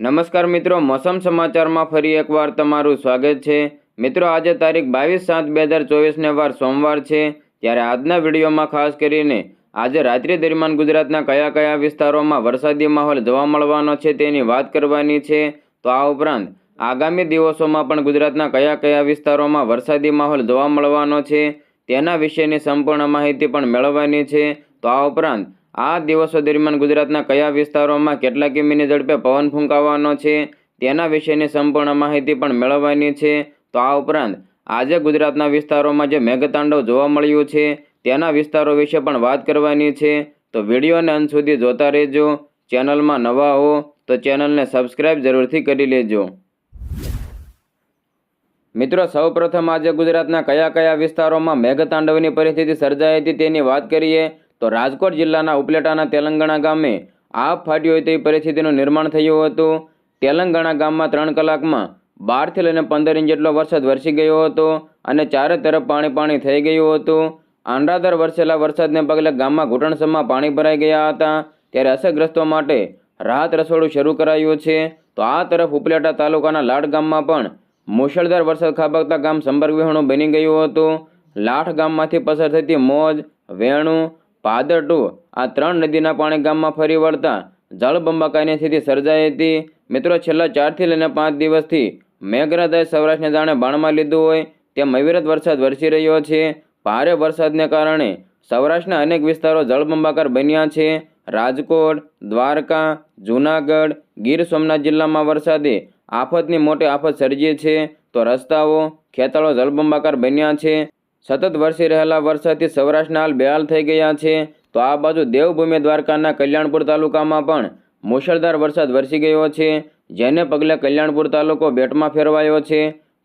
નમસ્કાર મિત્રો, મોસમ સમાચારમાં ફરી એકવાર તમારું સ્વાગત છે. મિત્રો, આજે તારીખ બાવીસ સાત બે હજાર ચોવીસને વાર સોમવાર છે. ત્યારે આજના વિડીયોમાં ખાસ કરીને આજે રાત્રિ દરમિયાન ગુજરાતના કયા કયા વિસ્તારોમાં વરસાદી માહોલ જોવા મળવાનો છે તેની વાત કરવાની છે. તો આ ઉપરાંત આગામી દિવસોમાં પણ ગુજરાતના કયા કયા વિસ્તારોમાં વરસાદી માહોલ જોવા મળવાનો છે તેના વિશેની સંપૂર્ણ માહિતી પણ મેળવવાની છે. તો આ ઉપરાંત આ દિવસો દરમિયાન ગુજરાતના કયા વિસ્તારોમાં કેટલા કિમીની ઝડપે પવન ફૂંકાવાનો છે, તેના વિશેની સંપૂર્ણ માહિતી પણ મેળવવાની છે. તો આ ઉપરાંત, આજે ગુજરાતના વિસ્તારોમાં જે મેઘતાંડવ જોવા મળ્યું છે, તેના વિસ્તારો વિશે પણ વાત કરવાની છે. તો વિડીયોને અંત સુધી જોતા રહેજો, ચેનલમાં નવા હો, તો ચેનલને સબસ્ક્રાઇબ જરૂરથી કરી લેજો. મિત્રો, સૌપ્રથમ આજે ગુજરાતના કયા કયા વિસ્તારોમાં મેઘતાંડવની પરિસ્થિતિ સર્જાઈ હતી તેની વાત કરીએ. તો રાજકોટ જિલ્લાના ઉપલેટાના તેલંગાણા ગામે આગ ફાટ્યો હોય તેવી પરિસ્થિતિનું નિર્માણ થયું હતું. તેલંગાણા ગામમાં ત્રણ કલાકમાં બારથી લઈને પંદર ઇંચ જેટલો વરસાદ વરસી ગયો હતો અને ચારે તરફ પાણી પાણી થઈ ગયું હતું. આંધ્રાધર વરસેલા વરસાદને પગલે ગામમાં ઘૂંટણસમાં પાણી ભરાઈ ગયા હતા. ત્યારે અસરગ્રસ્તો માટે રાહત રસોડું શરૂ કરાયું છે. તો આ તરફ ઉપલેટા તાલુકાના લાડ ગામમાં પણ મુશળધાર વરસાદ ખાબકતા ગામ સંપર્ક વિહોણું બની ગયું હતું. લાઠ ગામમાંથી પસાર થતી મોજ, વેણું પાદરટુ આ ત્રણ નદીના પાણી ગામમાં ફરી વળતા જળબંબાકારની સ્થિતિ સર્જાઈ હતી. મિત્રો, છેલ્લા ચારથી લઈને પાંચ દિવસથી મેઘરાજાએ સૌરાષ્ટ્રને જાણે બાણમાં લીધું હોય તેમ અવિરત વરસાદ વરસી રહ્યો છે. ભારે વરસાદને કારણે સૌરાષ્ટ્રના અનેક વિસ્તારો જળબંબાકાર બન્યા છે. રાજકોટ, દ્વારકા, જૂનાગઢ, ગીર સોમનાથ જિલ્લામાં વરસાદે આફતની મોટી આફત સર્જી છે. તો રસ્તાઓ, ખેતરો જળબંબાકાર બન્યા છે. સતત વરસી રહેલા વરસાદથી સૌરાષ્ટ્રના હાલ બેહાલ થઈ ગયા છે. તો આ બાજુ દેવભૂમિ દ્વારકાના કલ્યાણપુર તાલુકામાં પણ મુશળધાર વરસાદ વરસી ગયો છે. જેને પગલે કલ્યાણપુર તાલુકો બેટમાં ફેરવાયો છે.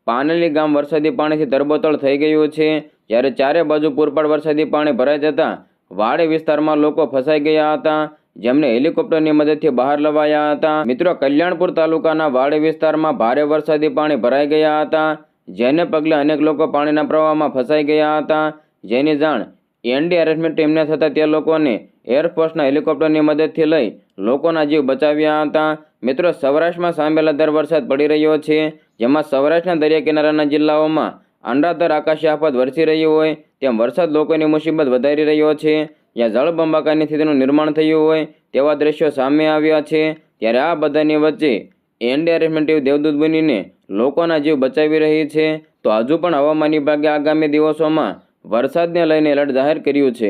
પાનેલી ગામ વરસાદી પાણીથી તરબોતળ થઈ ગયું છે. જ્યારે ચારે બાજુ પૂરપાડ વરસાદી પાણી ભરાઈ જતાં વાડી વિસ્તારમાં લોકો ફસાઈ ગયા હતા, જેમને હેલિકોપ્ટરની મદદથી બહાર લવાયા હતા. મિત્રો, કલ્યાણપુર તાલુકાના વાડી વિસ્તારમાં ભારે વરસાદી પાણી ભરાઈ ગયા હતા. જેને પગલે અનેક લોકો પાણીના પ્રવાહમાં ફસાઈ ગયા હતા. જેની જાણ એનડીઆરએફની ટીમને થતાં તે લોકોને એરફોર્સના હેલિકોપ્ટરની મદદથી લઈ લોકોના જીવ બચાવ્યા હતા. મિત્રો, સૌરાષ્ટ્રમાં સામેલા દર વરસાદ પડી રહ્યો છે, જેમાં સૌરાષ્ટ્રના દરિયા કિનારાના જિલ્લાઓમાં અંડાધર આકાશી આફત વરસી રહ્યું હોય તેમ વરસાદ લોકોની મુસીબત વધારી રહ્યો છે. જ્યાં જળબંબાકારની સ્થિતિનું નિર્માણ થયું હોય તેવા દ્રશ્યો સામે આવ્યા છે. ત્યારે આ બધાની વચ્ચે એનડીઆરએફની દેવદૂત બનીને લોકોના જીવ બચાવી રહી છે, તો હજુ પણ હવામાન વિભાગે આગામી દિવસોમાં વરસાદને લઈને એલર્ટ જાહેર કર્યું છે.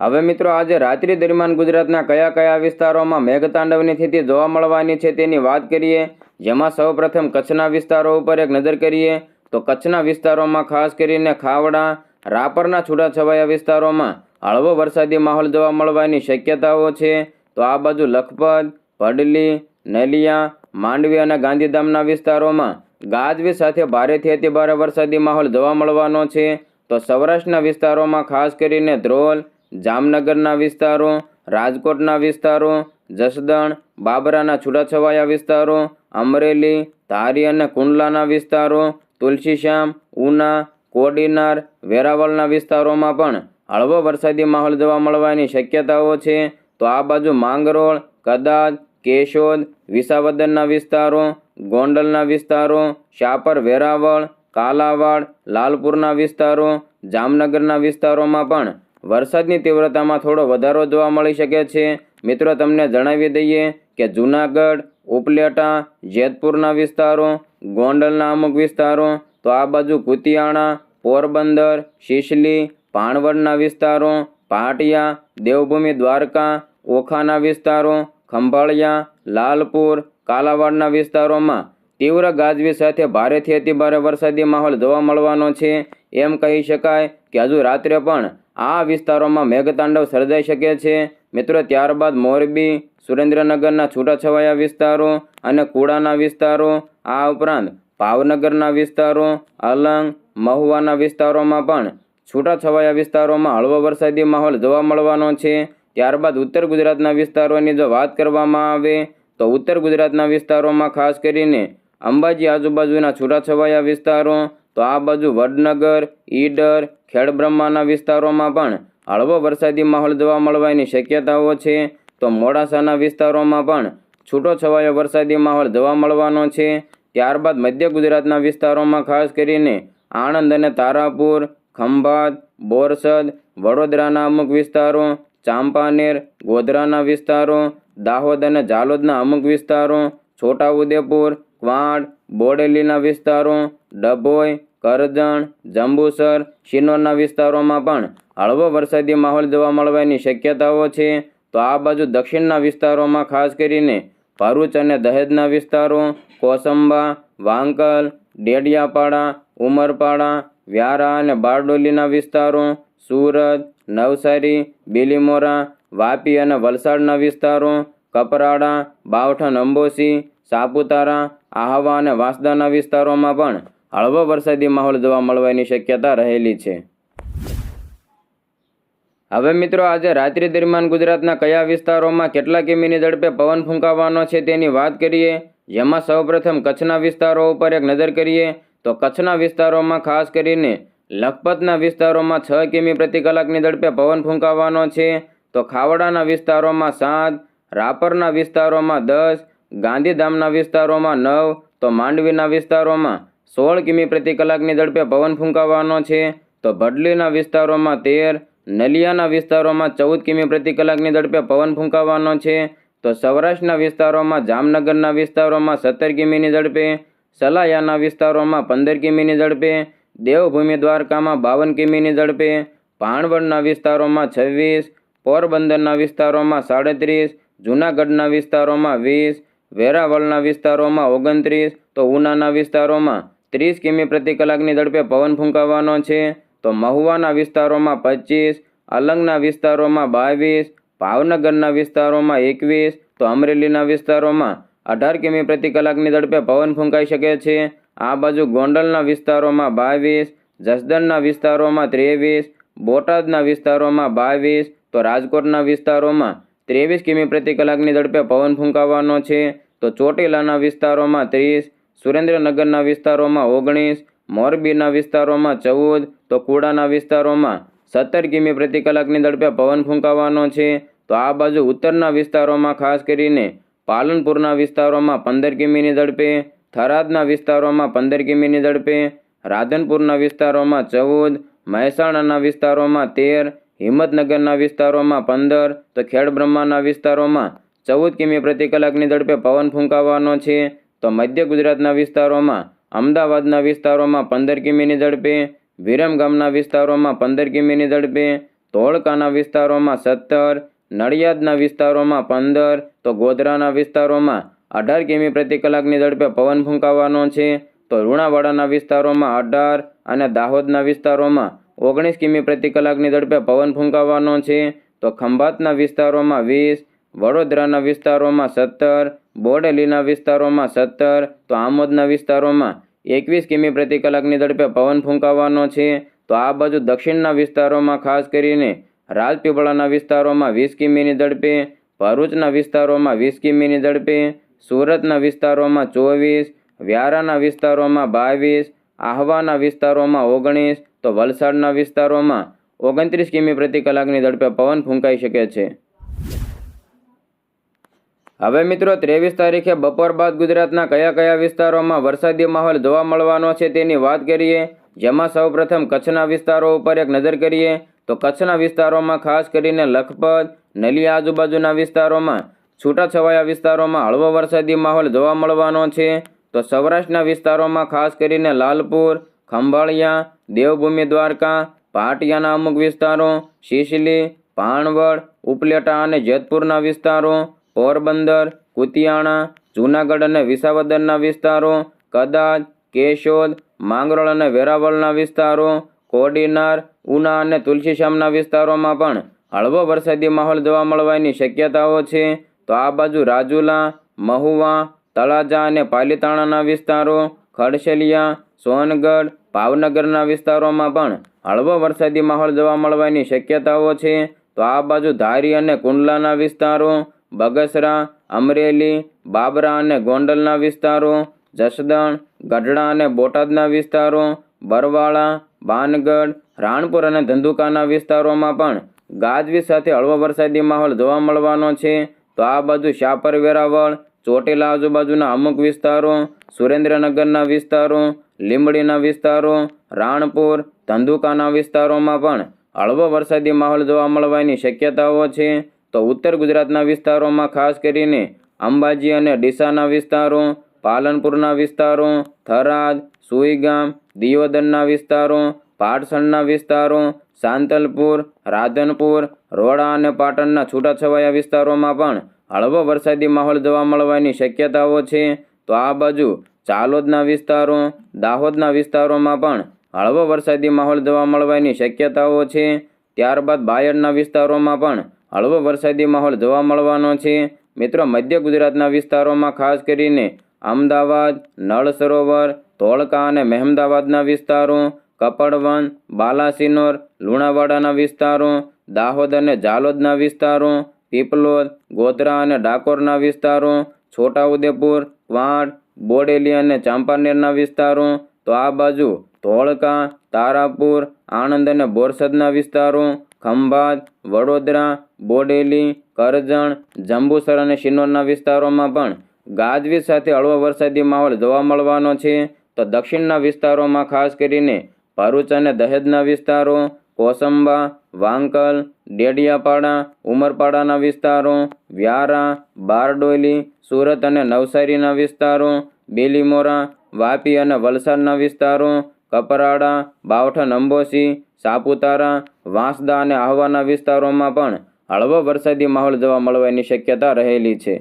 હવે મિત્રો આજે રાત્રિ દરમિયાન ગુજરાતના કયા કયા વિસ્તારોમાં મેઘતાંડવની સ્થિતિ જોવા મળવાની છે તેની વાત કરીએ, જેમાં સૌપ્રથમ કચ્છના વિસ્તારો ઉપર એક નજર કરીએ, તો કચ્છના વિસ્તારોમાં ખાસ કરીને ખાવડા, રાપરના છૂટાછવાયા વિસ્તારોમાં હળવો વરસાદી માહોલ જોવા મળવાની શક્યતાઓ છે, તો આ બાજુ લખપત ભડલી નલિયા, માંડવી અને ગાંધીધામના વિસ્તારોમાં ગાજવીજ સાથે ભારેથી અતિ ભારે વરસાદી માહોલ જોવા મળવાનો છે. તો સૌરાષ્ટ્રના વિસ્તારોમાં ખાસ કરીને ધ્રોલ, જામનગરના વિસ્તારો, રાજકોટના વિસ્તારો, જસદણ, બાબરાના છૂટાછવાયા વિસ્તારો, અમરેલી, ધારી અને કુંડલાના વિસ્તારો, તુલસીશ્યામ, ઉના, કોડીનાર, વેરાવળના વિસ્તારોમાં પણ હળવો વરસાદી માહોલ જોવા મળવાની શક્યતાઓ છે. તો આ બાજુ માંગરોળ, કદાચ, કેશોદ, વિસાવદરના વિસ્તારો, ગોંડલના વિસ્તારો, શાપર, વેરાવળ, કાલાવાડ, લાલપુરના વિસ્તારો, જામનગરના વિસ્તારોમાં પણ વરસાદની તીવ્રતામાં થોડો વધારો જોવા મળી શકે છે. મિત્રો, તમને જણાવી દઈએ કે જૂનાગઢ, ઉપલેટા, જેતપુરના વિસ્તારો, ગોંડલના અમુક વિસ્તારો, તો આ બાજુ કુતિયાણા, પોરબંદર, શિશલી ભાણવડના વિસ્તારો, પાટિયા, દેવભૂમિ, દ્વારકા ઓખાના વિસ્તારો, ખંભાળિયા, લાલપુર, કાલાવાડના વિસ્તારોમાં તીવ્ર ગાજવી સાથે ભારેથી અતિભારે વરસાદી માહોલ જોવા મળવાનો છે. એમ કહી શકાય કે હજુ રાત્રે પણ આ વિસ્તારોમાં મેઘતાંડવ સર્જાઈ શકે છે. મિત્રો, ત્યારબાદ મોરબી, સુરેન્દ્રનગરના છૂટાછવાયા વિસ્તારો અને કુડાના વિસ્તારો, આ ઉપરાંત ભાવનગરના વિસ્તારો, અલંગ, મહુવાના વિસ્તારોમાં પણ છૂટાછવાયા વિસ્તારોમાં હળવો વરસાદી માહોલ જોવા મળવાનો છે. ત્યારબાદ ઉત્તર ગુજરાતના વિસ્તારોની જો વાત કરવામાં આવે તો ઉત્તર ગુજરાતના વિસ્તારોમાં ખાસ કરીને અંબાજી આજુબાજુના છૂટાછવાયા વિસ્તારો, તો આ બાજુ વડનગર, ઈડર, ખેડબ્રહ્માના વિસ્તારોમાં પણ હળવો વરસાદી માહોલ જોવા મળવાની શક્યતાઓ છે. તો મોડાસાના વિસ્તારોમાં પણ છૂટો છવાયો વરસાદી માહોલ જોવા મળવાનો છે. ત્યારબાદ મધ્ય ગુજરાતના વિસ્તારોમાં ખાસ કરીને આણંદ અને તારાપુર, ખંભાત, બોરસદ, વડોદરાના અમુક વિસ્તારો ચાંપાનેર, ગોધરાના વિસ્તારો, દાહોદ અને ઝાલોદના અમુક વિસ્તારો, છોટાઉદેપુર, ક્વાડ, બોડેલીના વિસ્તારો, ડભોઈ, કરજણ, જંબુસર, શિનોરના વિસ્તારોમાં પણ હળવો વરસાદી માહોલ જોવા મળવાની શક્યતાઓ છે. તો આ બાજુ દક્ષિણના વિસ્તારોમાં ખાસ કરીને ભરૂચ અને દહેજના વિસ્તારો, કોસંબા, વાંકલ, ડેડિયાપાડા, ઉમરપાડા, વ્યારા અને બારડોલીના વિસ્તારો, સુરત નવસારી, બિલીમોરા, વાપી અને વલસાડના વિસ્તારો, કપરાડા બાવઠન અંબોસી સાપુતારા, આહવા અને વાંસદાના વિસ્તારોમાં પણ હળવો વરસાદી માહોલ જોવા મળવાની શક્યતા રહેલી છે. હવે મિત્રો આજે રાત્રિ દરમિયાન ગુજરાતના કયા વિસ્તારોમાં કેટલા કિમીની ઝડપે પવન ફૂંકાવાનો છે તેની વાત કરીએ, જેમાં સૌપ્રથમ કચ્છના વિસ્તારો ઉપર એક નજર કરીએ, તો કચ્છના વિસ્તારોમાં ખાસ કરીને લખપતના વિસ્તારોમાં છ કિમી પ્રતિ કલાકની ઝડપે પવન ફૂંકાવાનો છે, તો ખાવડાના વિસ્તારોમાં સાત, રાપરના વિસ્તારોમાં દસ, ગાંધીધામના વિસ્તારોમાં નવ, તો માંડવીના વિસ્તારોમાં સોળ કિમી પ્રતિ કલાકની ઝડપે પવન ફૂંકાવાનો છે, તો ભડલીના વિસ્તારોમાં તેર, નલિયાના વિસ્તારોમાં ચૌદ કિમી પ્રતિ કલાકની ઝડપે પવન ફૂંકાવાનો છે, તો સૌરાષ્ટ્રના વિસ્તારોમાં જામનગરના વિસ્તારોમાં સત્તર કિમીની ઝડપે, સલાયાના વિસ્તારોમાં પંદર કિમીની ઝડપે દેવભૂમિ દ્વારકામાં બાવન કિમીની ઝડપે, ભાણવડના વિસ્તારોમાં છવ્વીસ, પોરબંદરના વિસ્તારોમાં સાડત્રીસ, જૂનાગઢના વિસ્તારોમાં વીસ, વેરાવળના વિસ્તારોમાં ઓગણત્રીસ, તો ઉનાના વિસ્તારોમાં ત્રીસ કિમી પ્રતિ કલાકની ઝડપે પવન ફૂંકાવાનો છે. તો મહુવાના વિસ્તારોમાં પચીસ અલંગના વિસ્તારોમાં બાવીસ, ભાવનગરના વિસ્તારોમાં એકવીસ, તો અમરેલીના વિસ્તારોમાં અઢાર કિમી પ્રતિ કલાકની ઝડપે પવન ફૂંકાઈ શકે છે. આ બાજુ ગોંડલના વિસ્તારોમાં બાવીસ, જસદણના વિસ્તારોમાં ત્રેવીસ, બોટાદના વિસ્તારોમાં બાવીસ, તો રાજકોટના વિસ્તારોમાં ત્રેવીસ કિમી પ્રતિ કલાકની ઝડપે પવન ફૂંકાવાનો છે. તો ચોટીલાના વિસ્તારોમાં ત્રીસ, સુરેન્દ્રનગરના વિસ્તારોમાં ઓગણીસ, મોરબીના વિસ્તારોમાં ચૌદ, તો કુડાના વિસ્તારોમાં સત્તર કિમી પ્રતિ કલાકની ઝડપે પવન ફૂંકાવાનો છે. તો આ બાજુ ઉત્તરના વિસ્તારોમાં ખાસ કરીને પાલનપુરના વિસ્તારોમાં પંદર કિમીની ઝડપે થરાદના વિસ્તારોમાં પંદર કિમીની ઝડપે, રાધનપુરના વિસ્તારોમાં ચૌદ, મહેસાણાના વિસ્તારોમાં તેર, હિંમતનગરના વિસ્તારોમાં પંદર, તો ખેડબ્રહ્માના વિસ્તારોમાં ચૌદ કિમી પ્રતિ કલાકની ઝડપે પવન ફૂંકાવાનો છે. તો મધ્ય ગુજરાતના વિસ્તારોમાં, અમદાવાદના વિસ્તારોમાં પંદર કિમીની ઝડપે, વિરમગામના વિસ્તારોમાં પંદર કિમીની ઝડપે, ધોળકાના વિસ્તારોમાં સત્તર, નડિયાદના વિસ્તારોમાં પંદર, તો ગોધરાના વિસ્તારોમાં અઢાર કિમી પ્રતિ કલાકની ઝડપે પવન ફૂંકાવાનો છે. તો લુણાવાડાના વિસ્તારોમાં અઢાર અને દાહોદના વિસ્તારોમાં ઓગણીસ કિમી પ્રતિ કલાકની ઝડપે પવન ફૂંકાવાનો છે. તો ખંભાતના વિસ્તારોમાં વીસ, વડોદરાના વિસ્તારોમાં સત્તર, બોડેલીના વિસ્તારોમાં સત્તર, તો આમોદના વિસ્તારોમાં એકવીસ કિમી પ્રતિ કલાકની ઝડપે પવન ફૂંકાવાનો છે. તો આ બાજુ દક્ષિણના વિસ્તારોમાં ખાસ કરીને રાજપીપળાના વિસ્તારોમાં વીસ કિમીની ઝડપે, ભરૂચના વિસ્તારોમાં વીસ કિમીની ઝડપે સુરતના વિસ્તારોમાં ચોવીસ, વ્યારાના વિસ્તારોમાં બાવીસ, આહવાના વિસ્તારોમાં ઓગણીસ, તો વલસાડના વિસ્તારોમાં ઓગણત્રીસ કિમી પ્રતિ કલાકની ઝડપે પવન ફૂંકાઈ શકે છે. હવે મિત્રો ત્રેવીસ તારીખે બપોર બાદ ગુજરાતના કયા કયા વિસ્તારોમાં વરસાદી માહોલ જોવા મળવાનો છે તેની વાત કરીએ. જેમાં સૌપ્રથમ કચ્છના વિસ્તારો ઉપર એક નજર કરીએ, તો કચ્છના વિસ્તારોમાં ખાસ કરીને લખપત નલી આજુબાજુના વિસ્તારોમાં છૂટાછવાયા વિસ્તારોમાં હળવો વરસાદી માહોલ જોવા મળવાનો છે. તો સૌરાષ્ટ્રના વિસ્તારોમાં ખાસ કરીને લાલપુર, ખંભાળિયા, દેવભૂમિ દ્વારકા, પાટિયાના અમુક વિસ્તારો, શીશલી ભાણવડ ઉપલેટા અને જેતપુરના વિસ્તારો, પોરબંદર, કુતિયાણા, જૂનાગઢ અને વિસાવદરના વિસ્તારો, કદાચ, કેશોદ, માંગરોળ અને વેરાવળના વિસ્તારો, કોડીનાર, ઉના અને તુલસીશ્યામના વિસ્તારોમાં પણ હળવો વરસાદી માહોલ જોવા મળવાની શક્યતાઓ છે. તો આ બાજુ રાજુલા, મહુવા, તળાજા અને પાલીતાણાના વિસ્તારો, ખડશેલિયા, સોનગઢ, ભાવનગરના વિસ્તારોમાં પણ હળવો વરસાદી માહોલ જોવા મળવાની શક્યતાઓ છે. તો આ બાજુ ધારી અને કુંડલાના વિસ્તારો, બગસરા, અમરેલી, બાબરા અને ગોંડલના વિસ્તારો, જસદણ, ગઢડા અને બોટાદના વિસ્તારો, બરવાળા, બાનગઢ, રાણપુર અને ધંધુકાના વિસ્તારોમાં પણ ગાજવી સાથે હળવો વરસાદી માહોલ જોવા મળવાનો છે. તો આ બાજુ શાપર વેરાવળ ચોટીલા આજુબાજુના અમુક વિસ્તારો, સુરેન્દ્રનગરના વિસ્તારો, લીંબડીના વિસ્તારો, રાણપુર, ધંધુકાના વિસ્તારોમાં પણ હળવો વરસાદી માહોલ જોવા મળવાની શક્યતાઓ છે. તો ઉત્તર ગુજરાતના વિસ્તારોમાં ખાસ કરીને અંબાજી અને ડીસાના વિસ્તારો, પાલનપુરના વિસ્તારો, થરાદ, સુઈગામ, દિયોદરના વિસ્તારો, પાટસણના વિસ્તારો સાંતલપુર, રાધનપુર, રોડા અને પાટણના છૂટાછવાયા વિસ્તારોમાં પણ હળવો વરસાદી માહોલ જોવા મળવાની શક્યતાઓ છે. તો આ બાજુ ચાલોદના વિસ્તારો, દાહોદના વિસ્તારોમાં પણ હળવો વરસાદી માહોલ જોવા મળવાની શક્યતાઓ છે. ત્યારબાદ બાયડના વિસ્તારોમાં પણ હળવો વરસાદી માહોલ જોવા મળવાનો છે. મિત્રો, મધ્ય ગુજરાતના વિસ્તારોમાં ખાસ કરીને અમદાવાદ, નળ સરોવર, ધોળકા અને મહેમદાવાદના વિસ્તારો કપડવન બાલાસિનોર, લુણાવાડાના વિસ્તારો, દાહોદ અને જાલોદના વિસ્તારો, પીપલોદ, ગોધરા અને ડાકોરના વિસ્તારો, છોટાઉદેપુર વાડ બોડેલી અને ચાંપાનેરના વિસ્તારો, તો આ બાજુ ધોળકા, તારાપુર, આણંદ અને બોરસદના વિસ્તારો, ખંભાત, વડોદરા, બોડેલી, કરજણ, જંબુસર અને શિનોરના વિસ્તારોમાં પણ ગાજવીજ સાથે હળવો વરસાદી માહોલ જોવા મળવાનો છે. તો દક્ષિણના વિસ્તારોમાં ખાસ કરીને ભરૂચ અને દહેજના વિસ્તારો, કોસંબા, વાંકલ, ડેડિયાપાડા, ઉમરપાડાના વિસ્તારો, વ્યારા, બારડોલી, સુરત અને નવસારીના વિસ્તારો, બેલીમોરા, વાપી અને વલસાડના વિસ્તારો, કપરાડા, બાવઠા અંબોસી સાપુતારા, વાંસદા અને આહવાના વિસ્તારોમાં પણ હળવો વરસાદી માહોલ જોવા મળવાની શક્યતા રહેલી છે.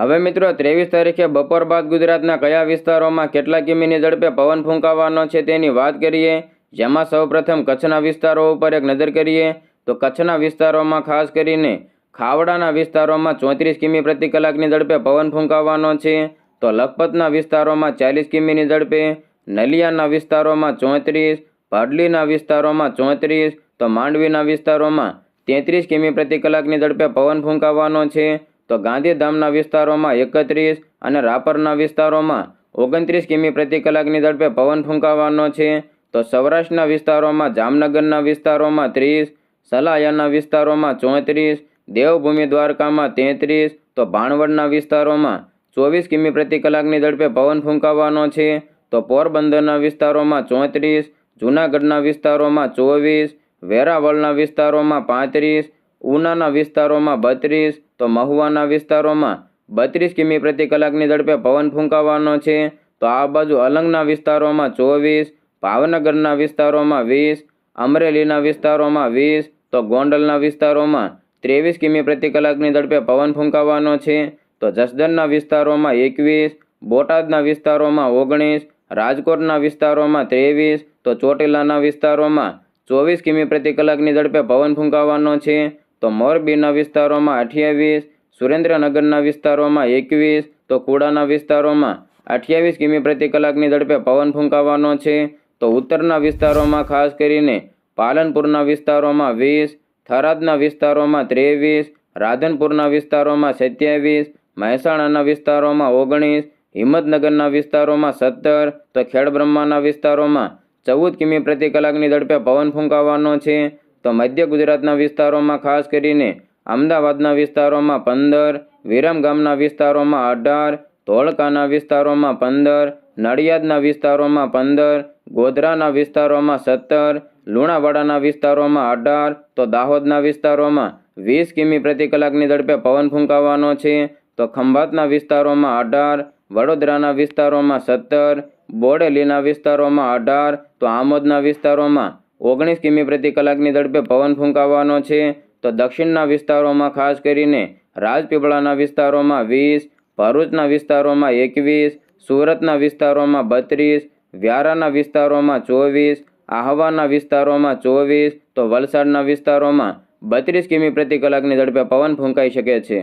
હવે મિત્રો, ત્રેવીસ તારીખે બપોર બાદ ગુજરાતના કયા વિસ્તારોમાં કેટલા કિમીની ઝડપે પવન ફૂંકાવાનો છે તેની વાત કરીએ. જેમાં સૌપ્રથમ કચ્છના વિસ્તારો ઉપર એક નજર કરીએ, તો કચ્છના વિસ્તારોમાં ખાસ કરીને ખાવડાના વિસ્તારોમાં ચોત્રીસ કિમી પ્રતિ કલાકની ઝડપે પવન ફૂંકાવાનો છે. તો લખપતના વિસ્તારોમાં ચાલીસ કિમીની ઝડપે, નલિયાના વિસ્તારોમાં ચોત્રીસ, ભાડલીના વિસ્તારોમાં ચોત્રીસ, તો માંડવીના વિસ્તારોમાં તેત્રીસ કિમી પ્રતિ કલાકની ઝડપે પવન ફૂંકાવાનો છે. તો ગાંધીધામના વિસ્તારોમાં એકત્રીસ અને રાપરના વિસ્તારોમાં ઓગણત્રીસ કિમી પ્રતિ કલાકની ઝડપે પવન ફૂંકાવાનો છે. તો સૌરાષ્ટ્રના વિસ્તારોમાં જામનગરના વિસ્તારોમાં ત્રીસ, સલાયાના વિસ્તારોમાં ચોત્રીસ, દેવભૂમિ દ્વારકામાં તેત્રીસ, તો ભાણવડના વિસ્તારોમાં ચોવીસ કિમી પ્રતિ કલાકની ઝડપે પવન ફૂંકાવાનો છે. તો પોરબંદરના વિસ્તારોમાં ચોત્રીસ, જૂનાગઢના વિસ્તારોમાં ચોવીસ, વેરાવળના વિસ્તારોમાં પાંત્રીસ ઉનાના વિસ્તારોમાં બત્રીસ, તો મહુવાના વિસ્તારોમાં બત્રીસ કિમી પ્રતિ કલાકની ઝડપે પવન ફૂંકાવાનો છે. તો આ બાજુ અલંગના વિસ્તારોમાં ચોવીસ, ભાવનગરના વિસ્તારોમાં વીસ, અમરેલીના વિસ્તારોમાં વીસ, તો ગોંડલના વિસ્તારોમાં ત્રેવીસ કિમી પ્રતિ કલાકની ઝડપે પવન ફૂંકાવાનો છે. તો જસદણના વિસ્તારોમાં એકવીસ, બોટાદના વિસ્તારોમાં ઓગણીસ, રાજકોટના વિસ્તારોમાં ત્રેવીસ, તો ચોટીલાના વિસ્તારોમાં ચોવીસ કિમી પ્રતિ કલાકની ઝડપે પવન ફૂંકાવાનો છે. તો મોરબીના વિસ્તારોમાં અઠ્યાવીસ, સુરેન્દ્રનગરના વિસ્તારોમાં એકવીસ, તો કુડાના વિસ્તારોમાં અઠ્યાવીસ કિમી પ્રતિ કલાકની ઝડપે પવન ફૂંકાવાનો છે. તો ઉત્તરના વિસ્તારોમાં ખાસ કરીને પાલનપુરના વિસ્તારોમાં વીસ, થરાદના વિસ્તારોમાં ત્રેવીસ, રાધનપુરના વિસ્તારોમાં સત્યાવીસ, મહેસાણાના વિસ્તારોમાં ઓગણીસ, હિંમતનગરના વિસ્તારોમાં સત્તર, તો ખેડબ્રહ્માના વિસ્તારોમાં ચૌદ કિમી પ્રતિ કલાકની ઝડપે પવન ફૂંકાવાનો છે. તો મધ્ય ગુજરાતના વિસ્તારોમાં ખાસ કરીને અમદાવાદના વિસ્તારોમાં પંદર વિરમગામના વિસ્તારોમાં અઢાર, ધોળકાના વિસ્તારોમાં પંદર, નડિયાદના વિસ્તારોમાં પંદર, ગોધરાના વિસ્તારોમાં સત્તર, લુણાવાડાના વિસ્તારોમાં અઢાર, તો દાહોદના વિસ્તારોમાં વીસ કિમી પ્રતિ કલાકની ઝડપે પવન ફૂંકાવાનો છે. તો ખંભાતના વિસ્તારોમાં અઢાર, વડોદરાના વિસ્તારોમાં સત્તર, બોડેલીના વિસ્તારોમાં અઢાર, તો આમોદના વિસ્તારોમાં ઓગણીસ કિમી પ્રતિ કલાકની ઝડપે પવન ફૂંકાવાનો છે. તો દક્ષિણના વિસ્તારોમાં ખાસ કરીને રાજપીપળાના વિસ્તારોમાં વીસ, ભરૂચના વિસ્તારોમાં એકવીસ, સુરતના વિસ્તારોમાં બત્રીસ, વ્યારાના વિસ્તારોમાં ચોવીસ, આહવાના વિસ્તારોમાં ચોવીસ, તો વલસાડના વિસ્તારોમાં બત્રીસ કિમી પ્રતિ કલાકની ઝડપે પવન ફૂંકાઈ શકે છે.